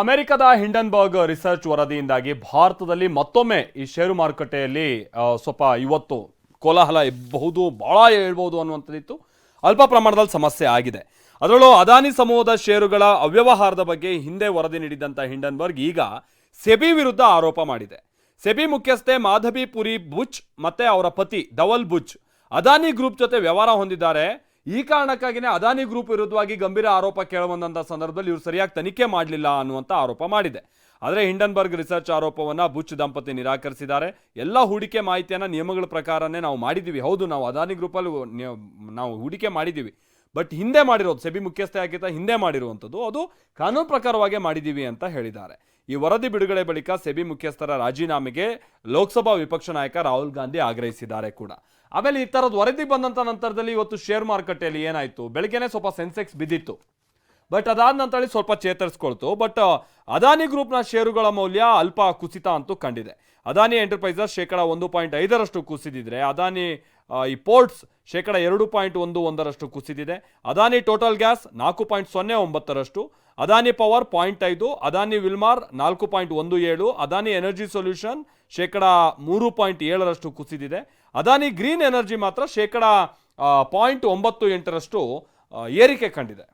ಅಮೆರಿಕದ Hindenburg research ವರದಿಯಿಂದಾಗಿ ಭಾರತದಲ್ಲಿ ಮತ್ತೊಮ್ಮೆ ಈ ಷೇರು ಮಾರುಕಟ್ಟೆಯಲ್ಲಿ ಸ್ವಲ್ಪ ಇವತ್ತು ಕೋಲಾಹಲ ಇರಬಹುದು ಭಾಳ ಹೇಳ್ಬೋದು ಅನ್ನುವಂಥದ್ದಿತ್ತು. ಅಲ್ಪ ಪ್ರಮಾಣದಲ್ಲಿ ಸಮಸ್ಯೆ ಆಗಿದೆ. ಅದರಲ್ಲೂ ಅದಾನಿ ಸಮೂಹದ ಷೇರುಗಳ ಅವ್ಯವಹಾರದ ಬಗ್ಗೆ ಹಿಂದೆ ವರದಿ ನೀಡಿದಂಥ ಹಿಂಡನ್ಬರ್ಗ್ ಈಗ ಸೆಬಿ ವಿರುದ್ಧ ಆರೋಪ ಮಾಡಿದೆ. ಸೆಬಿ ಮುಖ್ಯಸ್ಥೆ ಮಾಧವಿ ಪುರಿ ಬುಚ್ ಮತ್ತೆ ಅವರ ಪತಿ ಧವಲ್ ಬುಚ್ ಅದಾನಿ ಗ್ರೂಪ್ ಜೊತೆ ವ್ಯವಹಾರ ಹೊಂದಿದ್ದಾರೆ. ಈ ಕಾರಣಕ್ಕಾಗಿನೇ ಅದಾನಿ ಗ್ರೂಪ್ ವಿರುದ್ಧವಾಗಿ ಗಂಭೀರ ಆರೋಪ ಕೇಳಬಂದಂಥ ಸಂದರ್ಭದಲ್ಲಿ ಇವರು ಸರಿಯಾಗಿ ತನಿಖೆ ಮಾಡಲಿಲ್ಲ ಅನ್ನುವಂಥ ಆರೋಪ ಮಾಡಿದೆ. ಆದರೆ ಹಿಂಡನ್ಬರ್ಗ್ ರಿಸರ್ಚ್ ಆರೋಪವನ್ನು ಬುಚ್ ದಂಪತಿ ನಿರಾಕರಿಸಿದ್ದಾರೆ. ಎಲ್ಲ ಹೂಡಿಕೆ ಮಾಹಿತಿಯನ್ನು ನಿಯಮಗಳ ಪ್ರಕಾರನೇ ನಾವು ಮಾಡಿದ್ದೀವಿ. ಹೌದು, ನಾವು ಅದಾನಿ ಗ್ರೂಪಲ್ಲಿ ನಾವು ಹೂಡಿಕೆ ಮಾಡಿದ್ದೀವಿ. ಬಟ್ ಹಿಂದೆ ಮಾಡಿರೋದು, ಸೆಬಿ ಮುಖ್ಯಸ್ಥೆ ಆಗಿದ್ದ ಹಿಂದೆ ಮಾಡಿರುವಂಥದ್ದು, ಅದು ಕಾನೂನು ಪ್ರಕಾರವಾಗಿ ಮಾಡಿದ್ದೀವಿ ಅಂತ ಹೇಳಿದ್ದಾರೆ. ಈ ವರದಿ ಬಿಡುಗಡೆ ಬಳಿಕ ಸೆಬಿ ಮುಖ್ಯಸ್ಥರ ರಾಜೀನಾಮೆಗೆ ಲೋಕಸಭಾ ವಿಪಕ್ಷ ನಾಯಕ ರಾಹುಲ್ ಗಾಂಧಿ ಆಗ್ರಹಿಸಿದ್ದಾರೆ ಕೂಡ. ಆಮೇಲೆ ಈ ಥರದ ವರದಿ ಬಂದಂಥ ನಂತರದಲ್ಲಿ ಇವತ್ತು ಶೇರ್ ಮಾರುಕಟ್ಟೆಯಲ್ಲಿ ಏನಾಯಿತು? ಬೆಳಗ್ಗೆನೆ ಸ್ವಲ್ಪ ಸೆನ್ಸೆಕ್ಸ್ ಬಿದ್ದಿತ್ತು. ಬಟ್ ಅದಾದ ನಂತರ ಸ್ವಲ್ಪ ಚೇತರಿಸ್ಕೊಳ್ತು. ಬಟ್ ಅದಾನಿ ಗ್ರೂಪ್ನ ಷೇರುಗಳ ಮೌಲ್ಯ ಅಲ್ಪ ಕುಸಿತ ಅಂತೂ ಕಂಡಿದೆ. ಅದಾನಿ ಎಂಟರ್ಪ್ರೈಸಸ್ ಶೇಕಡಾ ಒಂದು ಪಾಯಿಂಟ್ ಐದರಷ್ಟು ಕುಸಿದಿದ್ರೆ, ಅದಾನಿ ಈ ಪೋರ್ಟ್ಸ್ ಶೇಕಡ ಎರಡು ಪಾಯಿಂಟ್ ಒಂದು ಒಂದರಷ್ಟು ಕುಸಿದಿದೆ. ಅದಾನಿ ಟೋಟಲ್ ಗ್ಯಾಸ್ ನಾಲ್ಕು ಪಾಯಿಂಟ್ ಸೊನ್ನೆ ಒಂಬತ್ತರಷ್ಟು. ಅದಾನಿ ಪವರ್ ಪಾಯಿಂಟ್ ಐದು, ಅದಾನಿ ವಿಲ್ಮಾರ್ ನಾಲ್ಕು ಪಾಯಿಂಟ್ ಒಂದು ಏಳು, ಅದಾನಿ ಎನರ್ಜಿ ಸೊಲ್ಯೂಷನ್ ಶೇಕಡ ಮೂರು ಪಾಯಿಂಟ್ ಏಳರಷ್ಟು ಕುಸಿದಿದೆ. ಅದಾನಿ ಗ್ರೀನ್ ಎನರ್ಜಿ ಮಾತ್ರ ಶೇಕಡ ಪಾಯಿಂಟ್ ಒಂಬತ್ತು ಎಂಟರಷ್ಟು ಏರಿಕೆ ಕಂಡಿದೆ.